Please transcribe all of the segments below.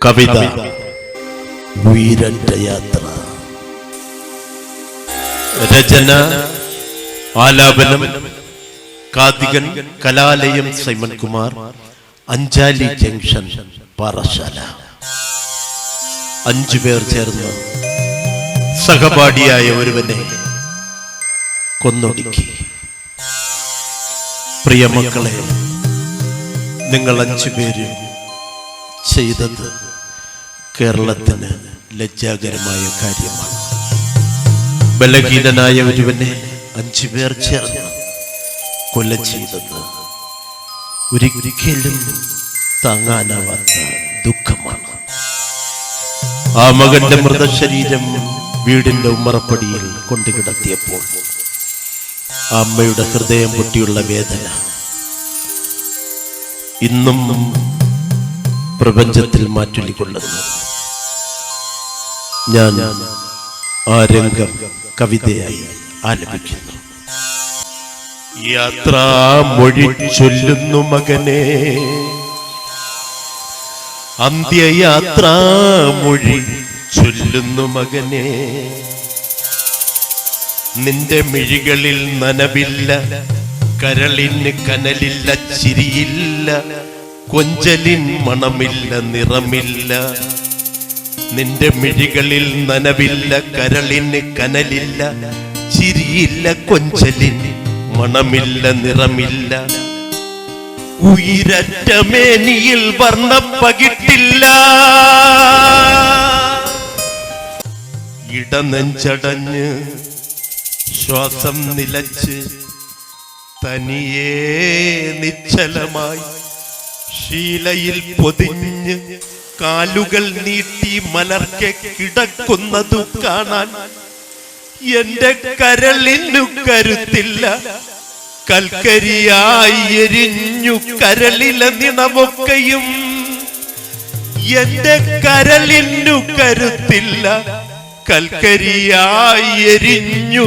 കവിത. വീരന്റെ യാത്ര രചന ആലാപനം കാതികൻ കലാലയം സൈമൻ കുമാർ അഞ്ചാലി ജംഗ്ഷൻ പാറശാല. അഞ്ചു പേർ ചേർന്ന് സഹപാഠിയായ ഒരുവനെ കൊന്നൊടുക്കി. പ്രിയമക്കളെ നിങ്ങൾ അഞ്ചു പേര് ചെയ്തത് കേരളത്തിന് ലജ്ജാകരമായ കാര്യമാണ്. ബലഹീനനായ ഒരുവനെ അഞ്ചു പേർ ചേർന്ന് കൊല ചെയ്തത് ഒരിക്കലും താങ്ങാനാവാത്ത ദുഃഖമാണ്. ആ മകന്റെ മൃതശരീരം വീടിന്റെ ഉമ്മറപ്പടിയിൽ കൊണ്ടുകിടത്തിയപ്പോൾ കിടത്തിയപ്പോൾ അമ്മയുടെ ഹൃദയം പൊട്ടിയുള്ള വേദന ഇന്നും പ്രപഞ്ചത്തിൽ മാറ്റൊലിക്കൊള്ളുന്നു. ഞാൻ ആ രംഗം കവിതയായി ആലപിക്കുന്നു. യാത്ര മൊഴി ചൊല്ലുന്നു മകനെ. അന്ത്യയാത്ര മൊഴി ചൊല്ലുന്നു മകനെ. നിന്റെ മിഴികളിൽ നനവില്ല കരളിന് കനലില്ല ചിരിയില്ല കൊഞ്ചലിൻ മണമില്ല നിറമില്ല. നിന്റെ മിഴികളിൽ നനവില്ല കരളിന് കനലില്ല ചിരിയില്ല കൊഞ്ചലിൻ മണമില്ല നിറമില്ല. ഉയരറ്റ മേനിയിൽ വർണപ്പകിട്ടില്ല ഇടനെഞ്ചടഞ്ഞ് ശ്വാസം നിലച്ച് തനിയേ നിശ്ചലമായി ശീലയിൽ പൊതിഞ്ഞ് കാലുകൾ നീട്ടി മലർക്കെ കിടക്കുന്നതു കാണാൻ എന്റെ കരളിനു കരുത്തില്ല. കൽക്കരിയായി എരിഞ്ഞു കരളിലെ നിണമൊക്കെയും എന്റെ കരളിനു കരുത്തില്ല. കൽക്കരിയായി എരിഞ്ഞു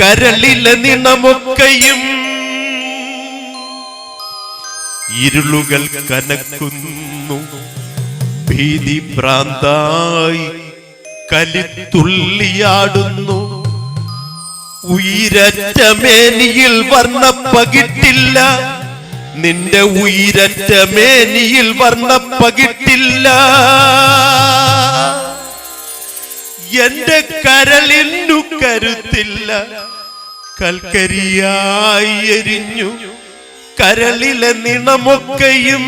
കരളിലെ നിണമൊക്കെയും ഇരുളുകൾ കനക്കുന്നു. ഭീതി ഭ്രാന്തായി കലിത്തുള്ളിയാടുന്നു. ഉയരറ്റ മേനിയിൽ വർണപ്പകിട്ടില്ല. നിന്റെ ഉയരറ്റ മേനിയിൽ വർണപ്പകിട്ടില്ല. എന്റെ കരളിനു കരുത്തില്ല കൽക്കരിയായി എരിഞ്ഞു. കരളിലെ നിണമൊക്കെയും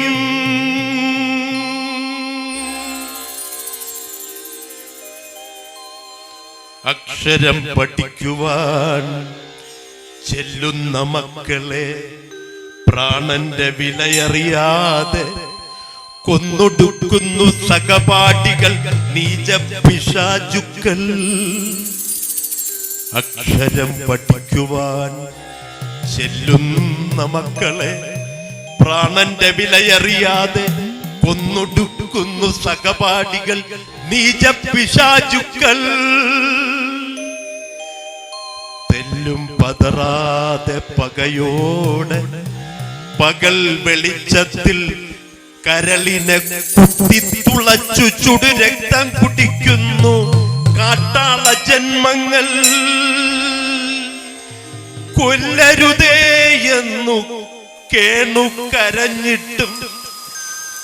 അക്ഷരം പഠിക്കുവാൻ ചെല്ലുന്ന മക്കളെ പ്രാണന്റെ വിലയറിയാതെ കൊന്നൊടുക്കുന്നു സഹപാഠികൾ നീച പിശാചുക്കൾ അക്ഷരം പഠിക്കുവാൻ ചെല്ലുന്ന മക്കളെ പ്രാണന്റെ വിലയറിയാതെ കൊന്നൊടുക്കുന്നു സഹപാഠികൾ നീച പിശാചുക്കൾ തെല്ലും പതറാതെ പകയോടെ പകൽ വെളിച്ചത്തിൽ കരളിനെ കുത്തി തുളച്ചു ചുടു രക്തം കുടിക്കുന്നു. കാട്ടാള ജന്മങ്ങൾ കൊല്ലരുതേ എന്നു കേണു കരഞ്ഞിട്ടും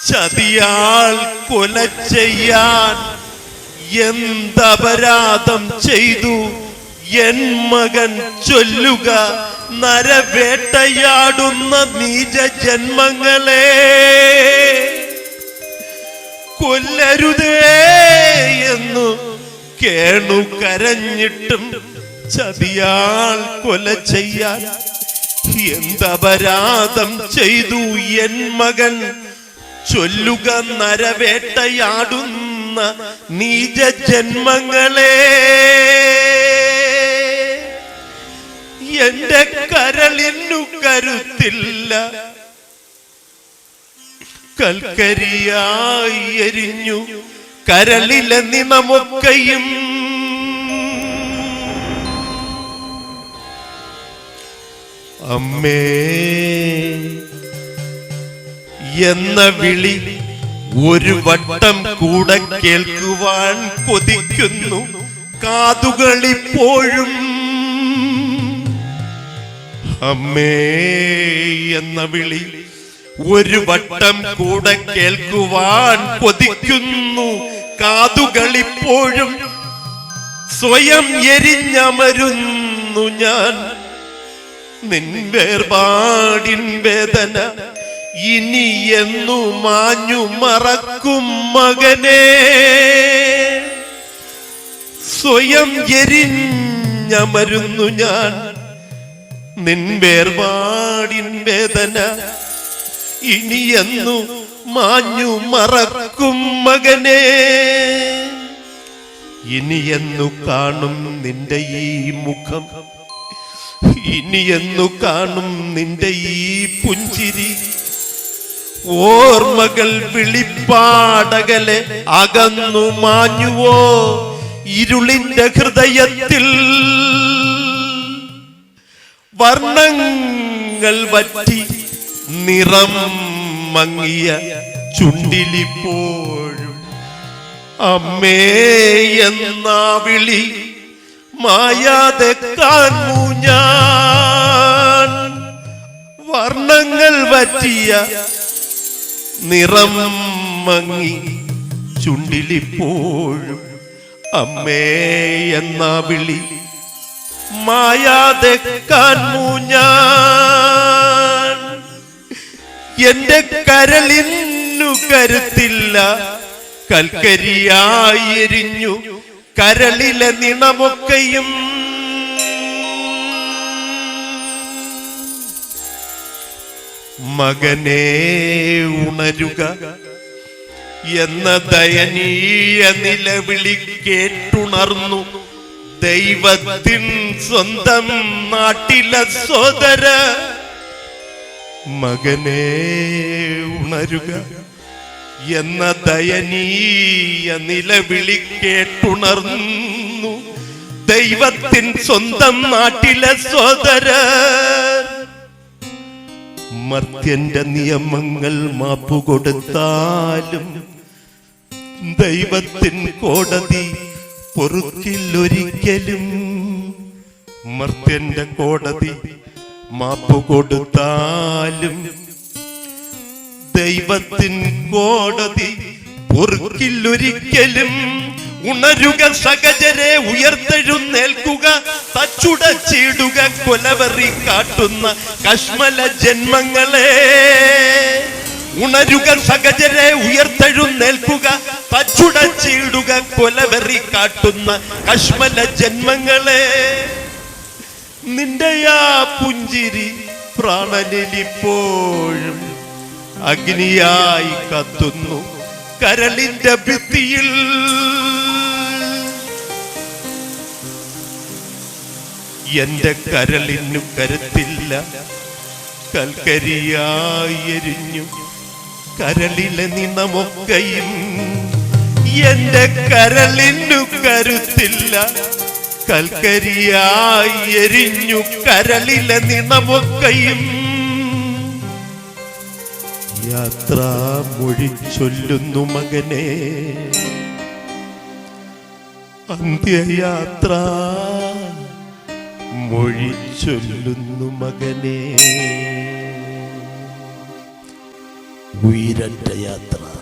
ചതിയാൾ കൊല ചെയ്യാൻ എന്തപരാധം ചെയ്തു. എൻ മകൻ ചൊല്ലുക നരവേട്ടയാടുന്ന നീച ജന്മങ്ങളെ. കൊല്ലരുതേ എന്നു കേണു കരഞ്ഞിട്ടും ചതിയാൾ കൊല ചെയ്യാൻ എന്തപരാധം ചെയ്തു എൻ മകൻ? ചൊല്ലുക നരവേട്ടയാടുന്ന നീച ജന്മങ്ങളെ. എന്റെ കരളിനു കരുത്തില്ല. കൽക്കരിയായി എരിഞ്ഞു കരളിലെ നിമമൊക്കെയും. അമ്മേ എന്ന വിളി ഒരു വട്ടം കൂടെ കേൾക്കുവാൻ കൊതിക്കുന്നു. കാതുകളിപ്പോഴും അമ്മേ എന്ന വിളി ഒരു വട്ടം കൂടെ കേൾക്കുവാൻ കൊതിക്കുന്നു. കാതുകളിപ്പോഴും സ്വയം എരിഞ്ഞമരുന്നു ഞാൻ. നിൻവേർപാടിൻ വേദന ഇനി എന്നു മാഞ്ഞു മറക്കും മകനെ. സ്വയം എരിഞ്ഞമരുന്നു ഞാൻ. നിൻ വേർപാടിൻ വേദന ഇനിയെന്നു മാഞ്ഞു മറക്കും മകനെ. ഇനിയെന്നു കാണും നിന്റെ ഈ മുഖം. ഇനിയെന്നു കാണും നിന്റെ ഈ പുഞ്ചിരി. ഓർമ്മകൾ വിളിപ്പാടകലെ അകന്നു മാഞ്ഞുവോ ഇരുളിന്റെ ഹൃദയത്തിൽ. വർണങ്ങൾ വറ്റി നിറം മങ്ങിയ ചുണ്ടിലിപ്പോഴും അമ്മേ എന്നാ വിളി മായാതെ വർണങ്ങൾ വറ്റിയ നിറം മങ്ങി ചുണ്ടിലിപ്പോഴും അമ്മേ എന്ന വിളി മായാതെ കാണൂ ഞാൻ. എന്റെ കരളിന്നു കരുത്തില്ല കൽക്കരിയായി എരിഞ്ഞു കരളിലെ നിണമൊക്കെയും. മകനെ ഉണരുക എന്ന ദയനീയ നിലവിളി കേട്ടുണർന്നു. ദൈവത്തിൻ സ്വന്തം നാട്ടിലെ സോദര മകനെ ഉണരുക എന്ന ദയനീയ നിലവിളി കേട്ടുണർന്നു. ദൈവത്തിൻ സ്വന്തം നാട്ടിലെ സോദര മർത്യന്റെ നിയമങ്ങൾ മാപ്പുകൊടുത്താലും ദൈവത്തിൻ കോടതി പൊറുക്കില്ലൊരിക്കലും മർത്യന്റെ കോടതി മാപ്പുകൊടുത്താലും ദൈവത്തിൻ കോടതി പൊറുക്കില്ലൊരിക്കലും ഉണരുക സഹജരെ ഉയർത്തെഴുന്നേൽക്കുക തച്ചുടച്ചിടുക കൊലവറി കാട്ടുന്ന കശ്മല ജന്മങ്ങളെ. ഉണരുക സഹജരെ ഉയർത്തെഴുന്നേൽക്കുക പച്ചുടച്ചിടുക കൊലവെറി കാട്ടുന്ന കശ്മല ജന്മങ്ങളെ. നിന്റെ ആ പുഞ്ചിരി പ്രാണനിലിപ്പോഴും അഗ്നിയായി കത്തുന്നു കരളിന്റെ ഭിത്തിയിൽ. എന്റെ കരളിനു കരുത്തില്ല കൽക്കരിയായി എരിഞ്ഞു. കരളിലെ നിന്നമൊക്കെയും എന്റെ കരളിനു കരുത്തില്ല. കൽക്കരിയായി എരിഞ്ഞു കരളിലെ നിണമൊക്കെയും യാത്ര മൊഴി ചൊല്ലുന്നു മകനെ. അന്ത്യയാത്ര മൊഴി ചൊല്ലുന്നു മകനെ. ഉയരറ്റ യാത്ര